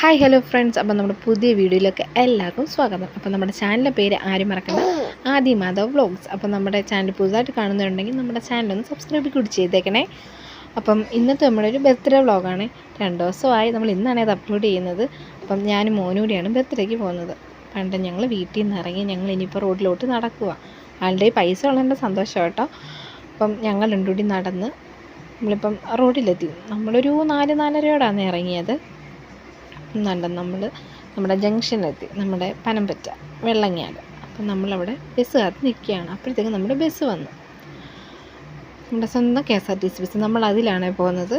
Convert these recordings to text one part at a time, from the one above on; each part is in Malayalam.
ഹായ് ഹലോ ഫ്രണ്ട്സ് അപ്പം നമ്മുടെ പുതിയ വീഡിയോയിലേക്ക് എല്ലാവർക്കും സ്വാഗതം. അപ്പം നമ്മുടെ ചാനലിന്റെ പേര് ആരും മറക്കണ്ട. ആദി മാധവ് വ്ളോഗ്സ് അപ്പം നമ്മുടെ ചാനൽ പുതുതായിട്ട് കാണുന്നുണ്ടെങ്കിൽ നമ്മുടെ ചാനൽ ഒന്ന് സബ്സ്ക്രൈബ് കൂടി ചെയ്തേക്കണേ. അപ്പം ഇന്നത്തെ നമ്മുടെ ഒരു ബർത്ത്ഡേ വ്ളോഗാണ് രണ്ട് ദിവസമായി നമ്മൾ ഇന്നാണ് അത് അപ്ലോഡ് ചെയ്യുന്നത്. അപ്പം ഞാനും മോനൂടിയാണ് ബർത്ത്ഡേക്ക് പോകുന്നത്. പണ്ട് ഞങ്ങൾ വീട്ടിൽ നിന്ന് ഇറങ്ങി ഞങ്ങൾ ഇനിയിപ്പോൾ റോഡിലോട്ട് നടക്കുക ആളുടെ പൈസ ഉള്ളതിന്റെ സന്തോഷം കേട്ടോ. അപ്പം ഞങ്ങൾ രണ്ടുകൂടി നടന്ന് നമ്മളിപ്പം റോഡിലെത്തി നമ്മളൊരു നാല് നാലരയോടാണ് ഇറങ്ങിയത്. നല്ല നമ്മൾ നമ്മുടെ ജംഗ്ഷനിലെത്തി. നമ്മുടെ പനമ്പറ്റ വെള്ളങ്ങാട്. അപ്പം നമ്മളവിടെ ബസ് കാത്ത് നിൽക്കുകയാണ്. അപ്പോഴത്തേക്കും നമ്മുടെ ബസ് വന്നു. നമ്മുടെ സ്വന്തം K S R T C bus. നമ്മൾ അതിലാണ് പോകുന്നത്.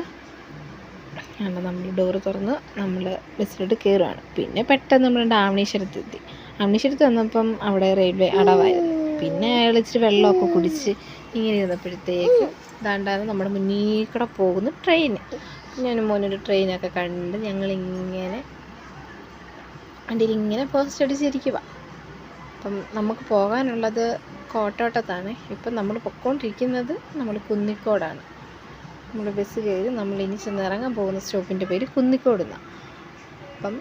അപ്പോൾ നമ്മൾ ഡോറ് തുറന്ന് നമ്മൾ ബസ്സിലോട്ട് കയറുകയാണ് പിന്നെ പെട്ടെന്ന് നമ്മൾ ഡാമണീശ്വരത്തെത്തി ആവണീശ്വരത്ത് വന്നപ്പം അവിടെ റെയിൽവേ അടവായിരുന്നു. പിന്നെ അയാൾ ഇച്ചിരി വെള്ളമൊക്കെ കുടിച്ച് ഇങ്ങനെ ഇരുന്നപ്പോഴത്തേക്ക് ദാണ്ടാണ് നമ്മുടെ മുന്നിൽ കൂടെ പോകുന്ന ട്രെയിൻ. ഞാനും മോനൊരു ട്രെയിനൊക്കെ കണ്ട് ഞങ്ങളിങ്ങനെ അതിൽ ഇങ്ങനെ പോസ്റ്റ് അടിച്ചിരിക്കുക അപ്പം നമുക്ക് പോകാനുള്ളത് കോട്ടോട്ടത്താണ്. ഇപ്പം നമ്മൾ പൊക്കോണ്ടിരിക്കുന്നത് നമ്മൾ കുന്നിക്കോടാണ്. നമ്മൾ ബസ് കയറി നമ്മൾ ഇനി ചെന്ന് ഇറങ്ങാൻ പോകുന്ന സ്റ്റോപ്പിന്റെ പേര് കുന്നിക്കോട് എന്നാണ് അപ്പം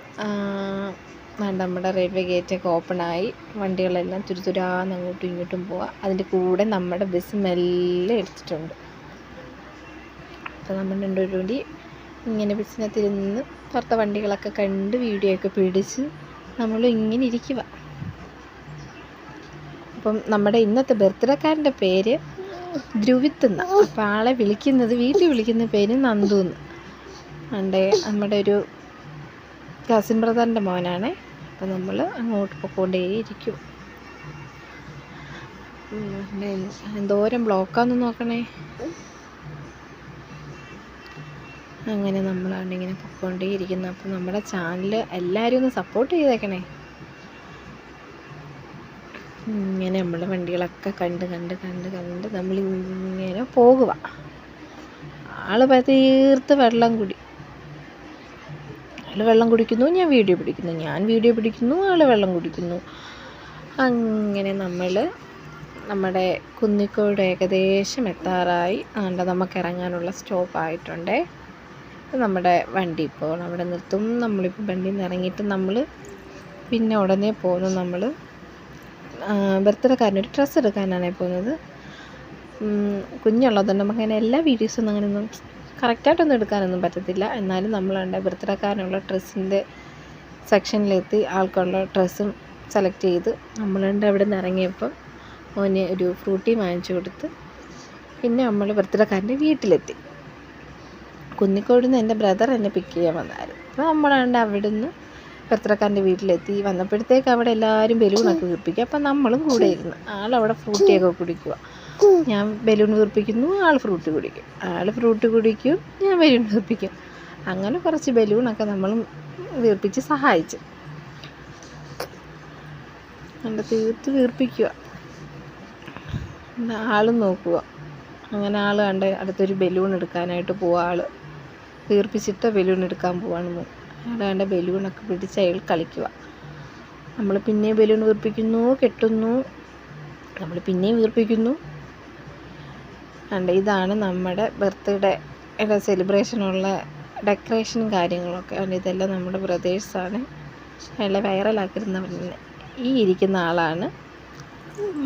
നമ്മുടെ റെയിൽവേ ഗേറ്റൊക്കെ ഓപ്പണായി വണ്ടികളെല്ലാം തുരുതുരാന്ന് അങ്ങോട്ടും ഇങ്ങോട്ടും പോവാം. അതിന്റെ കൂടെ നമ്മുടെ ബസ് മെല്ലെ എടുത്തിട്ടുണ്ട്. നമ്മൾ രണ്ടുപേരും കൂടി ഇങ്ങനെ ബസ്സിനകത്തിരുന്ന് പുറത്തെ വണ്ടികളൊക്കെ കണ്ട് വീഡിയോ ഒക്കെ പിടിച്ച് നമ്മൾ ഇങ്ങനെ ഇരിക്കുക അപ്പം നമ്മുടെ ഇന്നത്തെ ബർത്ത്ഡേക്കാരന്റെ പേര് ധ്രുവിത്ത് എന്ന അപ്പം ആളെ വിളിക്കുന്നത് വീട്ടിൽ വിളിക്കുന്ന പേര് നന്ദുന്ന്. അണ്ടേ നമ്മുടെ ഒരു കസിൻ ബ്രദറിന്റെ മോനാണ്. അപ്പം നമ്മൾ അങ്ങോട്ട് പൊക്കോണ്ടേയിരിക്കും എന്തോരം ബ്ലോക്കാന്ന് നോക്കണേ. അങ്ങനെ നമ്മളാണ് ഇങ്ങനെ പൊക്കോണ്ടേയിരിക്കുന്നത്. അപ്പോൾ നമ്മുടെ ചാനൽ എല്ലാവരും ഒന്ന് സപ്പോർട്ട് ചെയ്തേക്കണേ. ഇങ്ങനെ നമ്മൾ വണ്ടികളൊക്കെ കണ്ട് കണ്ട് കണ്ട് കണ്ട് നമ്മൾ ഇങ്ങനെ പോകുക ആൾ തീർത്ത് വെള്ളം കുടി. ആൾ വെള്ളം കുടിക്കുന്നു ഞാൻ വീഡിയോ പിടിക്കുന്നു. ഞാൻ വീഡിയോ പിടിക്കുന്നു ആൾ വെള്ളം കുടിക്കുന്നു. അങ്ങനെ നമ്മൾ നമ്മുടെ കുന്നിക്കോട് ഏകദേശം എത്താറായി. അതുകൊണ്ട് നമുക്ക് ഇറങ്ങാനുള്ള സ്റ്റോപ്പ് ആയിട്ടുണ്ടേ. നമ്മുടെ വണ്ടി ഇപ്പോൾ അവിടെ നിർത്തും. നമ്മളിപ്പോൾ വണ്ടിയിൽ നിന്ന് ഇറങ്ങിയിട്ട് നമ്മൾ പിന്നെ ഉടനെ പോകുന്നു നമ്മൾ ബർത്ത്ഡേക്കാരനൊരു ഡ്രസ്സ് എടുക്കാനാണ് പോകുന്നത്. കുഞ്ഞുള്ളതുകൊണ്ട് നമുക്ക് അങ്ങനെ എല്ലാ വീഡിയോസും അങ്ങനെയൊന്നും കറക്റ്റായിട്ടൊന്നും എടുക്കാനൊന്നും പറ്റത്തില്ല. എന്നാലും നമ്മളുണ്ട് ബർത്ത്ഡേക്കാരനുള്ള ഡ്രസ്സിന്റെ സെക്ഷനിലെത്തി ആൾക്കുള്ള ഡ്രസ്സും സെലക്ട് ചെയ്ത് നമ്മളുണ്ട് അവിടെ നിന്ന് ഇറങ്ങിയപ്പം മോന് ഒരു ഫ്രൂട്ടി വാങ്ങിച്ചു കൊടുത്ത് പിന്നെ നമ്മൾ ബർത്ത്ഡേക്കാരന്റെ വീട്ടിലെത്തി. കുന്നിക്കോട് നിന്ന് എന്റെ ബ്രദർ എന്നെ പിക്ക് ചെയ്യാൻ വന്നായിരുന്നു. അപ്പോൾ നമ്മളാണ്ട് അവിടെ നിന്ന് പത്രക്കാരന്റെ വീട്ടിലെത്തി. വന്നപ്പോഴത്തേക്ക് അവിടെ എല്ലാവരും ബലൂണൊക്കെ വീർപ്പിക്കുക അപ്പം നമ്മളും കൂടെ ഇരുന്ന് ആളവിടെ ഫ്രൂട്ടിയൊക്കെ കുടിക്കുക. ഞാൻ ബലൂൺ വീർപ്പിക്കുന്നു ആൾ ഫ്രൂട്ട് കുടിക്കും. ആൾ ഫ്രൂട്ട് കുടിക്കും ഞാൻ ബലൂൺ വീർപ്പിക്കും. അങ്ങനെ കുറച്ച് ബലൂണൊക്കെ നമ്മളും വീർപ്പിച്ച് സഹായിച്ചു. അവിടെ തീർത്ത് വീർപ്പിക്കുക. ആളും നോക്കുക. അങ്ങനെ ആൾ കണ്ട് അടുത്തൊരു ബലൂൺ എടുക്കാനായിട്ട് പോവുക ആൾ വീർപ്പിച്ചിട്ട് ബലൂൺ എടുക്കാൻ പോവാണ് അയാൾ കണ്ട ബലൂണൊക്കെ പിടിച്ച് അയാൾ കളിക്കുക. നമ്മൾ പിന്നെയും ബലൂൺ വീർപ്പിക്കുന്നു കെട്ടുന്നു. നമ്മൾ പിന്നെയും വീർപ്പിക്കുന്നു. അണ്ട് ഇതാണ് നമ്മുടെ ബർത്ത്ഡേ സെലിബ്രേഷനുള്ള ഡെക്കറേഷനും കാര്യങ്ങളൊക്കെ. അതുകൊണ്ട് ഇതെല്ലാം നമ്മുടെ ബ്രദേഴ്സാണ് അയാളെ വൈറലാക്കിയിരുന്ന ഈ ഇരിക്കുന്ന ആളാണ്.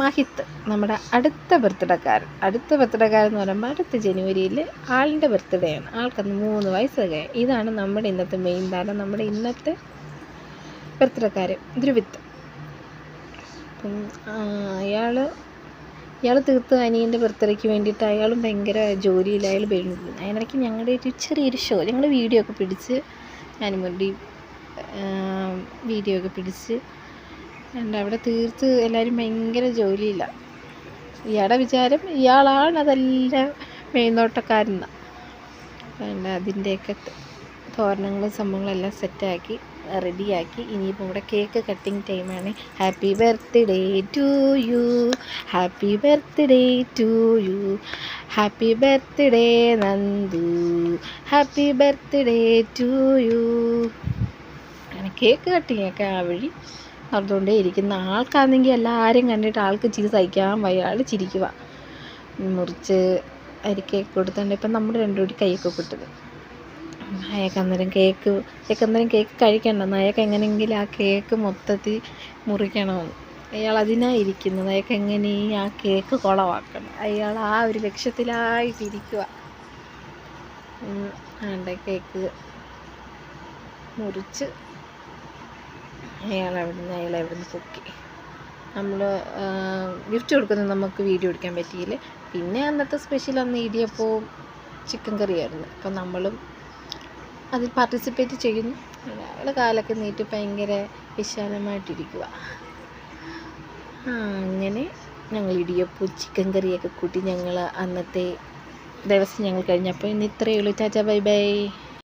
മഹിത്ത് നമ്മുടെ അടുത്ത ബർത്ത്ഡേക്കാരൻ. അടുത്ത ബർത്ത്ഡേക്കാരൻ എന്ന് പറയുമ്പോൾ അടുത്ത ജനുവരിയിൽ ആളിന്റെ ബർത്ത്ഡേയാണ്. ആൾക്കന്ന് മൂന്ന് വയസ്സ് കഴിയും ഇതാണ് നമ്മുടെ ഇന്നത്തെ മെയിൻ താരം നമ്മുടെ ഇന്നത്തെ ബർത്ത്ഡേക്കാരൻ ധ്രുവിത്ത്. അപ്പം അയാൾ ഇയാൾ തീർത്ത് അനിയന്റെ ബർത്ത്ഡേക്ക് വേണ്ടിയിട്ട് അയാളും ഭയങ്കര ജോലിയിൽ അയാൾ വരുന്നത് അതിനിടയ്ക്ക് ഞങ്ങളുടെ ഒരു ചെറിയൊരു ഷോ ഞങ്ങൾ വീഡിയോ ഒക്കെ പിടിച്ച് ഞാനും വേണ്ടി വീഡിയോ ഒക്കെ പിടിച്ച് ഉണ്ട് അവിടെ തീർത്ത് എല്ലാവരും ഭയങ്കര ജോലിയില്ല ഇയാളുടെ വിചാരം ഇയാളാണ് അതെല്ലാം മേൽനോട്ടക്കാരെന്നാണ് പിന്നെ അതിന്റെയൊക്കെ തോരണങ്ങളും സംഭവങ്ങളെല്ലാം സെറ്റാക്കി റെഡിയാക്കി ഇനിയിപ്പോൾ ഇവിടെ കേക്ക് കട്ടിങ് ടൈമാണ്. Happy birthday to you. Happy birthday to you. Happy birthday Nandu. Happy birthday to you. അങ്ങനെ കേക്ക് കട്ടിങ്ങൊക്കെ ആ വഴി നടന്നുകൊണ്ടേ ഇരിക്കുന്ന ആൾക്കാണെങ്കിൽ എല്ലാവരും കണ്ടിട്ട് ആൾക്ക് ചിരി സഹിക്കാൻ വയ്യ ആൾ ചിരിക്കുക മുറിച്ച് അരിക്കൊക്കെ കൊടുത്തുകൊണ്ട് ഇപ്പം നമ്മൾ രണ്ടുകൂടി കൈയൊക്കെ കിട്ടുന്നത് അയാൾക്ക് അന്നേരം കേക്ക് അയാൾക്ക് അന്നേരം കേക്ക് കഴിക്കണ്ട. അയാൾക്ക് എങ്ങനെയെങ്കിലും ആ കേക്ക് മൊത്തത്തിൽ മുറിക്കണമെന്ന് അയാൾ അതിനാണ് ഇരിക്കുന്നത്. അയാൾക്ക് എങ്ങനെയും ആ കേക്ക് കുളവാക്കണം? അയാൾ ആ ഒരു ലക്ഷ്യത്തിലായിട്ടിരിക്കുക വേണ്ട കേക്ക് മുറിച്ച് അയാൾ അവിടുന്ന് അയാൾ അവിടുന്ന് പൊക്കി. നമ്മൾ ഗിഫ്റ്റ് കൊടുക്കുന്നത് നമുക്ക് വീഡിയോ എടുക്കാൻ പറ്റിയില്ല. പിന്നെ അന്നത്തെ സ്പെഷ്യൽ അന്ന് ഇടിയപ്പവും ചിക്കൻ കറിയായിരുന്നു അപ്പം നമ്മളും അതിൽ പാർട്ടിസിപ്പേറ്റ് ചെയ്യുന്നു. അയാൾ കാലൊക്കെ നീട്ടി ഭയങ്കര വിശാലമായിട്ടിരിക്കുക അങ്ങനെ ഞങ്ങൾ ഇടിയപ്പവും ചിക്കൻ കറിയൊക്കെ കൂട്ടി ഞങ്ങൾ അന്നത്തെ ദിവസം ഞങ്ങൾ കഴിഞ്ഞപ്പോൾ ഇന്ന് ഇത്രയേ ഉള്ളൂ. ചാച്ച ബൈ ബൈ.